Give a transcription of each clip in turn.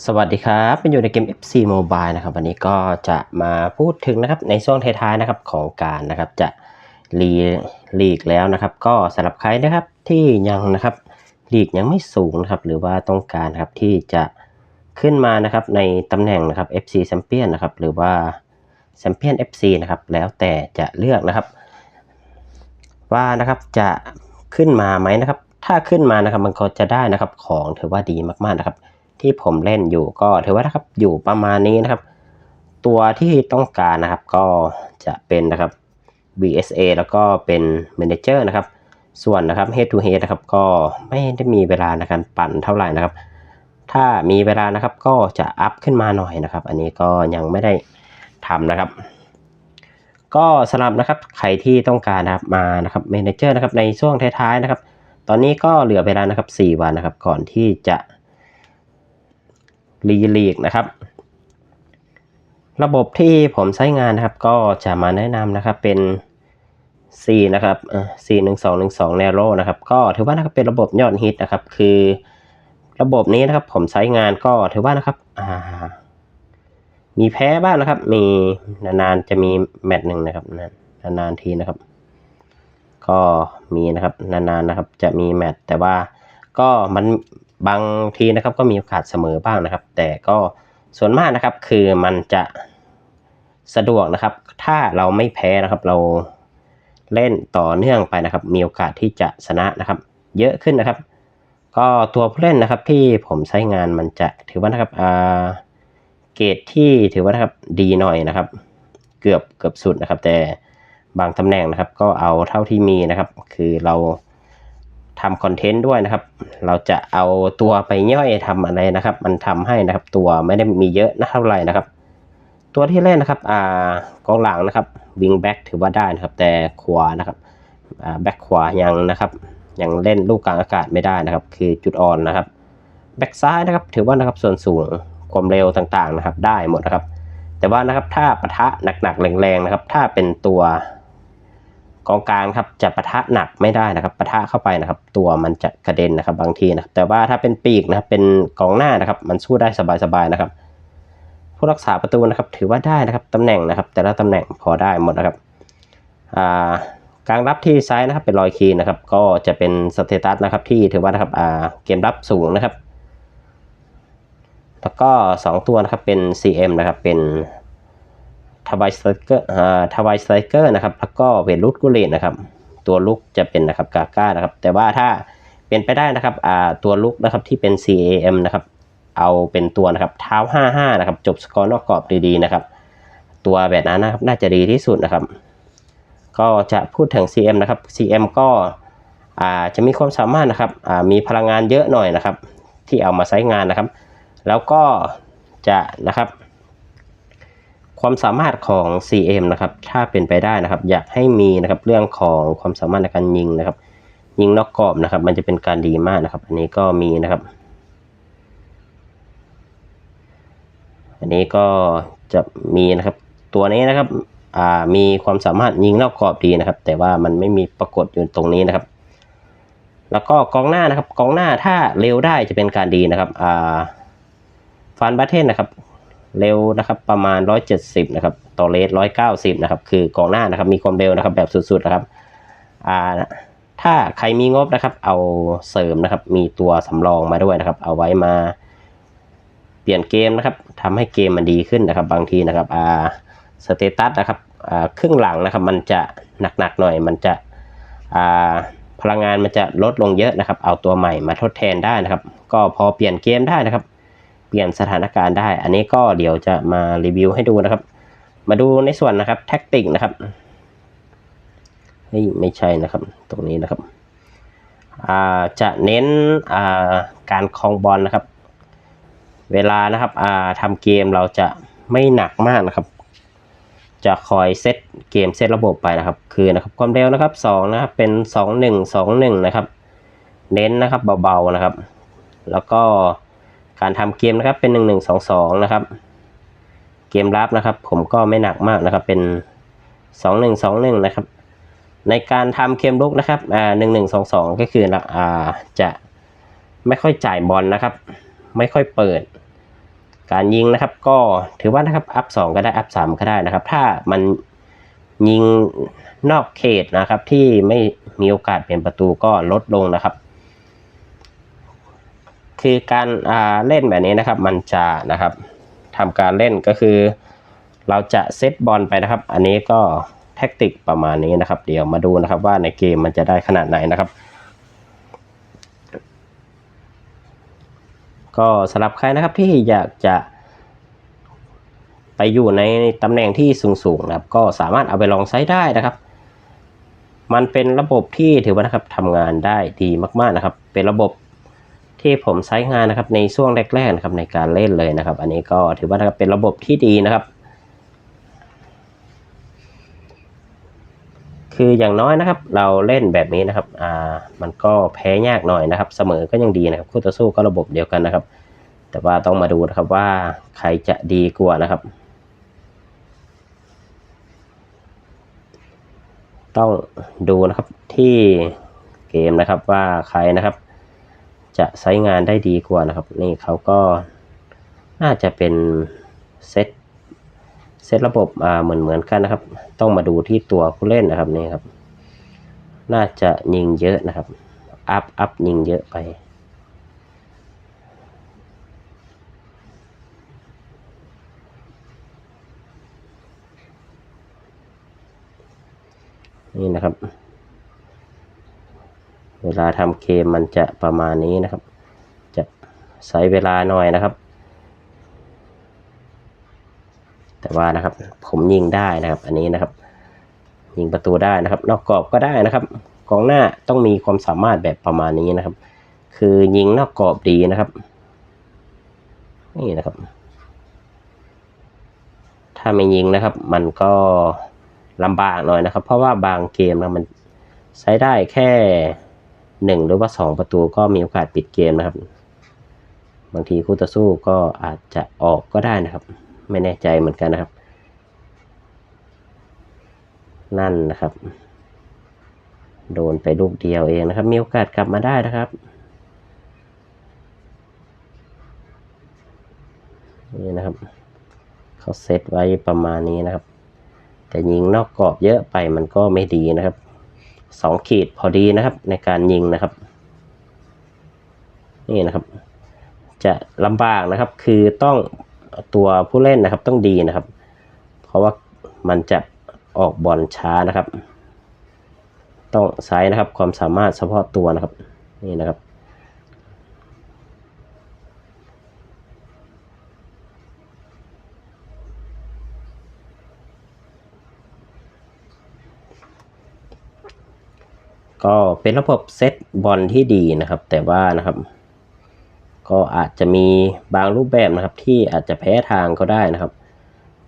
สวัสดีครับเป็นอยู่ในเกม FC Mobile นะครับ วันนี้ก็จะมาพูดถึงนะครับในช่วงท้ายๆนะครับของการนะครับจะรีลีกแล้วนะครับ ก็สำหรับใครนะครับที่ยังนะครับลีกยังไม่สูงนะครับหรือว่าต้องการครับที่จะขึ้นมานะครับในตำแหน่งนะครับ FC Champion นะครับหรือว่า Champion FC นะครับแล้วแต่จะเลือกนะครับ ว่านะครับจะขึ้นมาไหมนะครับ ถ้าขึ้นมานะครับมันก็จะได้นะครับของถือว่าดีมากๆนะครับ ที่ผมเล่นอยู่ก็ถือว่านะครับอยู่ประมาณนี้นะครับ ตัวที่ต้องการนะครับก็จะเป็นนะครับ BSA แล้วก็เป็น Manager นะครับ ส่วนนะครับ Head to Head นะครับก็ไม่ได้มีเวลาในการปั่นเท่าไหร่นะครับ ถ้ามีเวลานะครับก็จะอัพขึ้นมาหน่อยนะครับ อันนี้ก็ยังไม่ได้ทำนะครับ ก็สำหรับนะครับใครที่ต้องการนะครับมานะครับ Manager นะครับในช่วงท้ายๆนะครับ ตอนนี้ก็เหลือเวลานะครับ 4 วันนะครับ ก่อนที่จะ รีลีกนะครับ ระบบที่ผมใช้งานนะครับ ก็จะมาแนะนำนะครับเป็น C นะครับเอ่อ C 1 2 1 2 Narrow นะครับ ก็ถือว่านะครับเป็นระบบยอดฮิตนะครับ คือระบบนี้นะครับผมใช้งานก็ถือว่านะครับมีแพ้บ้างนะครับ มีนานๆจะมีแมตช์หนึ่งนะครับนานๆทีนะครับ ก็มีนะครับนานๆนะครับ จะมีแมตช์แต่ว่าก็มัน บางทีนะครับก็มีโอกาสเสมอบ้างนะครับ แต่ก็ส่วนมากนะครับคือมันจะสะดวกนะครับ ถ้าเราไม่แพ้นะครับเราเล่นต่อเนื่องไปนะครับ มีโอกาสที่จะชนะนะครับ เยอะขึ้นนะครับ ก็ตัวผู้เล่นนะครับที่ผมใช้งานมันจะถือว่านะครับอาเกรดที่ถือว่านะครับดีหน่อยนะครับ เกือบเกือบสุดนะครับ แต่บางตำแหน่งนะครับ ก็เอาเท่าที่มีนะครับ คือเรา ทำคอนเทนต์ด้วยนะครับ เราจะเอาตัวไปย่อยทำอะไรนะครับ มันทำให้นะครับ ตัวไม่ได้มีเยอะนะเท่าไหร่นะครับ ตัวที่เล่นนะครับอ่ากองหลังนะครับวิงแบ็กถือว่าได้นะครับ แต่ขวานะครับอ่าแบ็กขวายังนะครับ ยังเล่นลูกกลางอากาศไม่ได้นะครับ คือจุดอ่อนนะครับแบ็กซ้ายนะครับ ถือว่านะครับส่วนสูงความเร็วต่างๆนะครับ ได้หมดนะครับ แต่ว่านะครับถ้าปะทะหนักๆแรงๆนะครับ ถ้าเป็นตัว กองกลางครับจะปะทะหนักไม่ได้นะครับปะทะเข้าไปนะครับ ตัวมันจะกระเด็นนะครับบางทีนะครับแต่ว่าถ้าเป็นปีกนะครับเป็นกองหน้านะครับ มันสู้ได้สบายๆนะครับ ผู้รักษาประตูนะครับ ถือว่าได้นะครับตำแหน่งนะครับ แต่ละตำแหน่งพอได้หมดนะครับอ่ากลางรับที่ซ้ายนะครับเป็นรอยคีนะครับ ก็จะเป็นสเตตัสนะครับที่ถือว่านะครับอ่าเกมรับสูงนะครับ แล้วก็ 2 ตัวนะครับเป็น CM นะครับเป็น วายสไตรเกอร์อ่าทวายสไตรเกอร์นะครับแล้วก็เวลูดกุเลนนะครับ ตัวลุกจะเป็นนะครับกาก้านะครับ แต่ว่าถ้าเป็นไปได้นะครับอ่าตัวลุกนะครับที่เป็น CAM นะครับเอาเป็นตัวนะครับเท้า 55 นะครับ จบสกอร์นอกกรอบดีๆนะครับ ตัวแบบนั้นนะครับน่าจะดีที่สุดนะครับ ก็จะพูดถึง CM นะครับ CM ก็อ่าจะมีความสามารถนะครับอ่ามีพลังงานเยอะหน่อยนะครับ ที่เอามาใช้งานนะครับ แล้วก็จะนะครับ ความสามารถของ CM นะครับถ้าเป็นไปได้นะครับ อยากให้มีนะครับเรื่องของความสามารถในการยิงนะครับ ยิงนอกกรอบนะครับ มันจะเป็นการดีมากนะครับ อันนี้ก็มีนะครับ อันนี้ก็จะมีนะครับ ตัวนี้นะครับอ่ามีความสามารถยิงนอกกรอบดีนะครับ แต่ว่ามันไม่มีปรากฏอยู่ตรงนี้นะครับ แล้วก็กองหน้านะครับ กองหน้าถ้าเร็วได้จะเป็นการดีนะครับอ่าฟันบัตเทนนะครับ เร็วนะครับประมาณ 170 นะครับต่อเลส190 นะครับ คือกองหน้านะครับมีความเร็วนะครับแบบสุดๆนะครับอ่าถ้าใครมีงบนะครับ เอาเสริมนะครับ มีตัวสำรองมาด้วยนะครับ เอาไว้มาเปลี่ยนเกมนะครับทำให้เกมมันดีขึ้นนะครับ บางทีนะครับอ่าสเตตัสนะครับอ่าครึ่งหลังนะครับ มันจะหนักๆหน่อย มันจะอ่าพลังงานมันจะลดลงเยอะนะครับ เอาตัวใหม่มาทดแทนได้นะครับ ก็พอเปลี่ยนเกมได้นะครับ เปลี่ยนสถานการณ์ได้ อันนี้ก็เดี๋ยวจะมารีวิวให้ดูนะครับ มาดูในส่วนนะครับแท็กติกนะครับเฮ้ยไม่ใช่นะครับ ตรงนี้นะครับจะเน้นาการคลองบอลนะครับ เวลานะครับทำเกมเราจะไม่หนักมากนะครับ จะคอยเซตเกมเซตระบบไปนะครับ คือนะครับความเร็วนะครับสองนะครับเป็นสองหนึ่งสองหนึ่งนะครับ เน้นนะครับเบาๆนะครับ แล้วก็ การทำเกมนะครับเป็นหนึ่งหนึ่งสองสองนะครับ เกมรับนะครับ ผมก็ไม่หนักมากนะครับเป็นสองหนึ่งสองหนึ่งนะครับ ในการทำเกมลุกนะครับอ่าหนึ่งหนึ่งสองสองก็คืออ่าจะไม่ค่อยจ่ายบอลนะครับ ไม่ค่อยเปิด การยิงนะครับก็ถือว่านะครับอัพสองก็ได้อัพสามก็ได้นะครับ ถ้ามันยิงนอกเขตนะครับที่ไม่มีโอกาสเป็นประตูก็ลดลงนะครับ คือการเล่นแบบนี้นะครับ มันจะนะครับทำการเล่นก็คือ เราจะเซตบอลไปนะครับ อันนี้ก็แท็กติกประมาณนี้นะครับ เดี๋ยวมาดูนะครับว่าในเกมมันจะได้ขนาดไหนนะครับ ก็สำหรับใครนะครับที่อยากจะไปอยู่ในตำแหน่งที่สูงๆนะครับ ก็สามารถเอาไปลองใช้ได้นะครับ มันเป็นระบบที่ถือว่านะครับทำงานได้ดีมากๆนะครับ เป็นระบบ ที่ผมใช้งานนะครับในช่วงแรกๆนะครับในการเล่นเลยนะครับ อันนี้ก็ถือว่าเป็นระบบที่ดีนะครับ คืออย่างน้อยนะครับ เราเล่นแบบนี้นะครับอ่ามันก็แพ้ยากหน่อยนะครับ เสมอก็ยังดีนะครับคู่ต่อสู้ก็ระบบเดียวกันนะครับ แต่ว่าต้องมาดูนะครับว่าใครจะดีกว่านะครับ ต้องดูนะครับที่เกมนะครับว่าใครนะครับ จะใช้งานได้ดีกว่านะครับ นี่เขาก็น่าจะเป็นเซตเซตระบบอ่าเหมือนเหมือนกันนะครับ ต้องมาดูที่ตัวผู้เล่นนะครับนี่ครับ น่าจะยิงเยอะนะครับ อัพอัพยิงเยอะไป นี่นะครับ เวลาทำเกมมันจะประมาณนี้นะครับ จะใช้เวลาหน่อยนะครับ แต่ว่านะครับผมยิงได้นะครับ อันนี้นะครับ ยิงประตูได้นะครับ นอกกรอบก็ได้นะครับกองหน้าต้องมีความสามารถแบบประมาณนี้นะครับ คือยิงนอกกรอบดีนะครับ นี่นะครับ ถ้าไม่ยิงนะครับ มันก็ลำบากหน่อยนะครับ เพราะว่าบางเกมนะมันใช้ได้แค่ หนึ่งหรือว่าสองประตูก็มีโอกาสปิดเกมนะครับ บางทีคู่ต่อสู้ก็อาจจะออกก็ได้นะครับ ไม่แน่ใจเหมือนกันนะครับ นั่นนะครับ โดนไปลูกเดียวเองนะครับ มีโอกาสกลับมาได้นะครับนี่นะครับเขาเซตไว้ประมาณนี้นะครับ แต่ยิงนอกกรอบเยอะไปมันก็ไม่ดีนะครับ สองขีดพอดีนะครับ ในการยิงนะครับ นี่นะครับ จะลำบากนะครับ คือต้องตัวผู้เล่นนะครับต้องดีนะครับ เพราะว่ามันจะออกบอลช้านะครับ ต้องใช้นะครับ ความสามารถเฉพาะตัวนะครับ นี่นะครับ ก็เป็นระบบเซตบอลที่ดีนะครับ แต่ว่านะครับ ก็อาจจะมีบางรูปแบบนะครับ ที่อาจจะแพ้ทางก็ได้นะครับ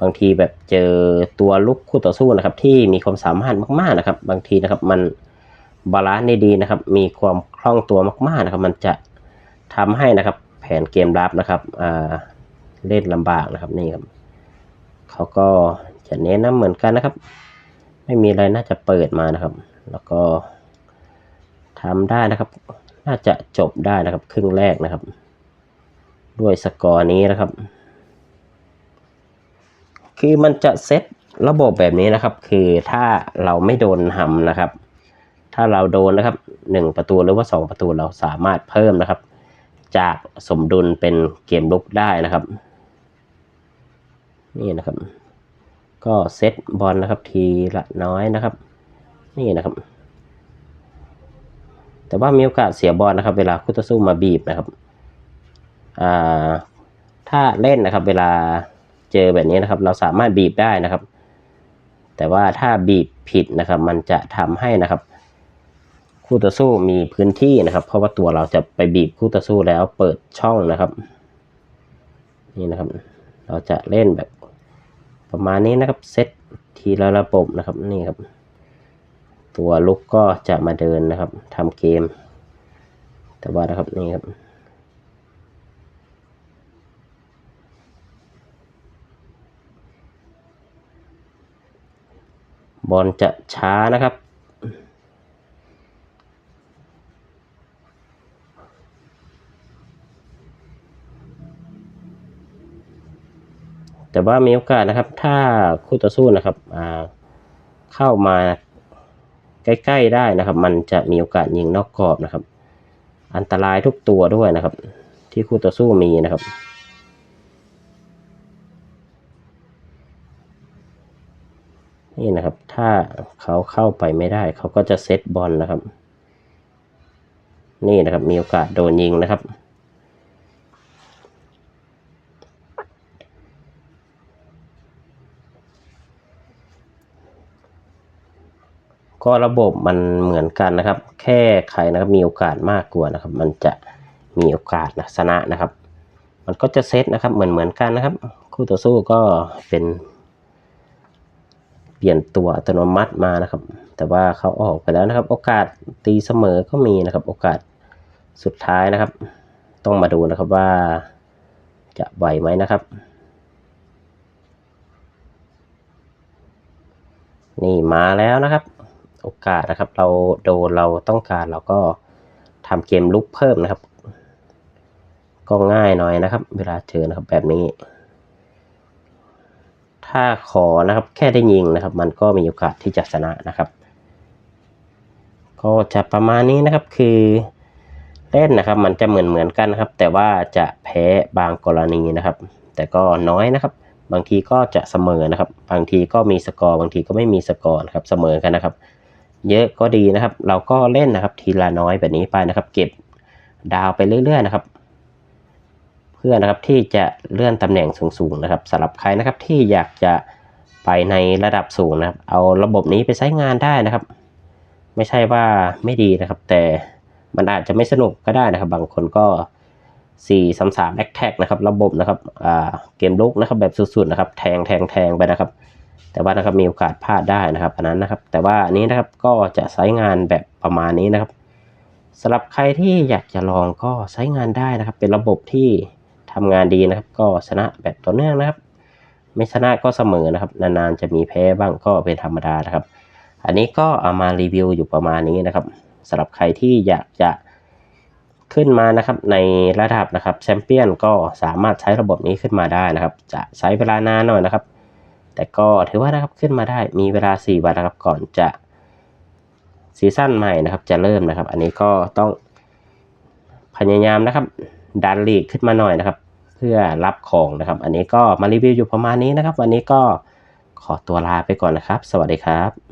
บางทีแบบเจอตัวลุกคู่ต่อสู้นะครับ ที่มีความสามารถมากๆนะครับ บางทีนะครับมันบาลานซ์ได้ดีนะครับ มีความคล่องตัวมากๆนะครับ มันจะทำให้นะครับ แผนเกมรับนะครับเล่นลำบากนะครับนี่ครับเขาก็จะเน้นนำเหมือนกันนะครับ ไม่มีอะไรน่าจะเปิดมานะครับ แล้วก็ ทำได้นะครับ น่าจะจบได้นะครับ ครึ่งแรกนะครับ ด้วยสกอร์นี้นะครับ คือมันจะเซตระบบแบบนี้นะครับ คือถ้าเราไม่โดนหำนะครับ ถ้าเราโดนนะครับหนึ่งประตูหรือว่าสองประตูเราสามารถเพิ่มนะครับ จากสมดุลเป็นเกมลุกได้นะครับนี่นะครับ ก็เซตบอลนะครับทีละน้อยนะครับ นี่นะครับ แต่ว่ามีโอกาสเสียบอลนะครับ เวลาคู่ต่อสู้มาบีบนะครับถ้าเล่นนะครับ เวลาเจอแบบนี้นะครับ เราสามารถบีบได้นะครับ แต่ว่าถ้าบีบผิดนะครับ มันจะทำให้นะครับ คู่ต่อสู้มีพื้นที่นะครับ เพราะว่าตัวเราจะไปบีบคู่ต่อสู้แล้วเปิดช่องนะครับ นี่นะครับ เราจะเล่นแบบประมาณนี้นะครับเซตทีละระบบนะครับนี่ครับ ตัวลุกก็จะมาเดินนะครับทำเกม แต่ว่านะครับนี่ครับบอลจะช้านะครับ แต่ว่ามีโอกาสนะครับ ถ้าคู่ต่อสู้นะครับอ่าเข้ามา ใกล้ๆได้นะครับ มันจะมีโอกาสยิงนอกกรอบนะครับ อันตรายทุกตัวด้วยนะครับ ที่คู่ต่อสู้มีนะครับนี่นะครับ ถ้าเขาเข้าไปไม่ได้ เขาก็จะเซตบอลนะครับ นี่นะครับ มีโอกาสโดนยิงนะครับ ก็ระบบมันเหมือนกันนะครับ แค่ใครนะครับมีโอกาสมากกว่านะครับ มันจะมีโอกาสนะชนะนะครับ มันก็จะเซตนะครับเหมือนเหมือนกันนะครับ คู่ต่อสู้ก็เป็น เปลี่ยนตัวอัตโนมัติมานะครับ แต่ว่าเขาออกไปแล้วนะครับ โอกาสตีเสมอก็มีนะครับ โอกาสสุดท้ายนะครับ ต้องมาดูนะครับว่าจะไหวไหมนะครับ นี่มาแล้วนะครับ โอกาสนะครับ เราโดนเราต้องการเราก็ทำเกมลุกเพิ่มนะครับ ก็ง่ายหน่อยนะครับ เวลาเจอนะครับแบบนี้ ถ้าขอนะครับแค่ได้ยิงนะครับ มันก็มีโอกาสที่จะชนะนะครับ ก็จะประมาณนี้นะครับคือเล่นนะครับ มันจะเหมือนเหมือนกันนะครับ แต่ว่าจะแพ้บางกรณีนะครับ แต่ก็น้อยนะครับ บางทีก็จะเสมอนะครับ บางทีก็มีสกอร์บางทีก็ไม่มีสกอร์นะครับเสมอกันนะครับ เยอะก็ดีนะครับ เราก็เล่นนะครับ ทีละน้อยแบบนี้ไปนะครับ เก็บดาวไปเรื่อย ๆ นะครับ เพื่อนะครับที่จะเลื่อนตำแหน่งสูงๆนะครับสำหรับใครนะครับที่อยากจะไปในระดับสูงนะครับ เอาระบบนี้ไปใช้งานได้นะครับ ไม่ใช่ว่าไม่ดีนะครับ แต่มันอาจจะไม่สนุกก็ได้นะครับ บางคนก็สี่สามสามแอคแท็กนะครับ ระบบนะครับเกมลุกนะครับแบบสุดๆนะครับ แทงแทงแทงไปนะครับ แต่ว่านะครับมีโอกาสพลาดได้นะครับอันนั้นนะครับ แต่ว่าอันนี้นะครับก็จะใช้งานแบบประมาณนี้นะครับสำหรับใครที่อยากจะลองก็ใช้งานได้นะครับ เป็นระบบที่ทำงานดีนะครับ ก็ชนะแบบต่อเนื่องนะครับ ไม่ชนะก็เสมอนะครับ นานๆจะมีแพ้บ้างก็เป็นธรรมดานะครับ อันนี้ก็เอามารีวิวอยู่ประมาณนี้นะครับสำหรับใครที่อยากจะขึ้นมานะครับในระดับนะครับแชมเปี้ยนก็สามารถใช้ระบบนี้ขึ้นมาได้นะครับ จะใช้เวลานานหน่อยนะครับ แต่ก็ถือว่านะครับขึ้นมาได้มีเวลา 4 วันนะครับก่อนจะซีซั่นใหม่นะครับจะเริ่มนะครับ อันนี้ก็ต้องพยายามนะครับ ดันลีกขึ้นมาหน่อยนะครับ เพื่อรับของนะครับ อันนี้ก็มารีวิวอยู่ประมาณนี้นะครับ วันนี้ก็ขอตัวลาไปก่อนนะครับ สวัสดีครับ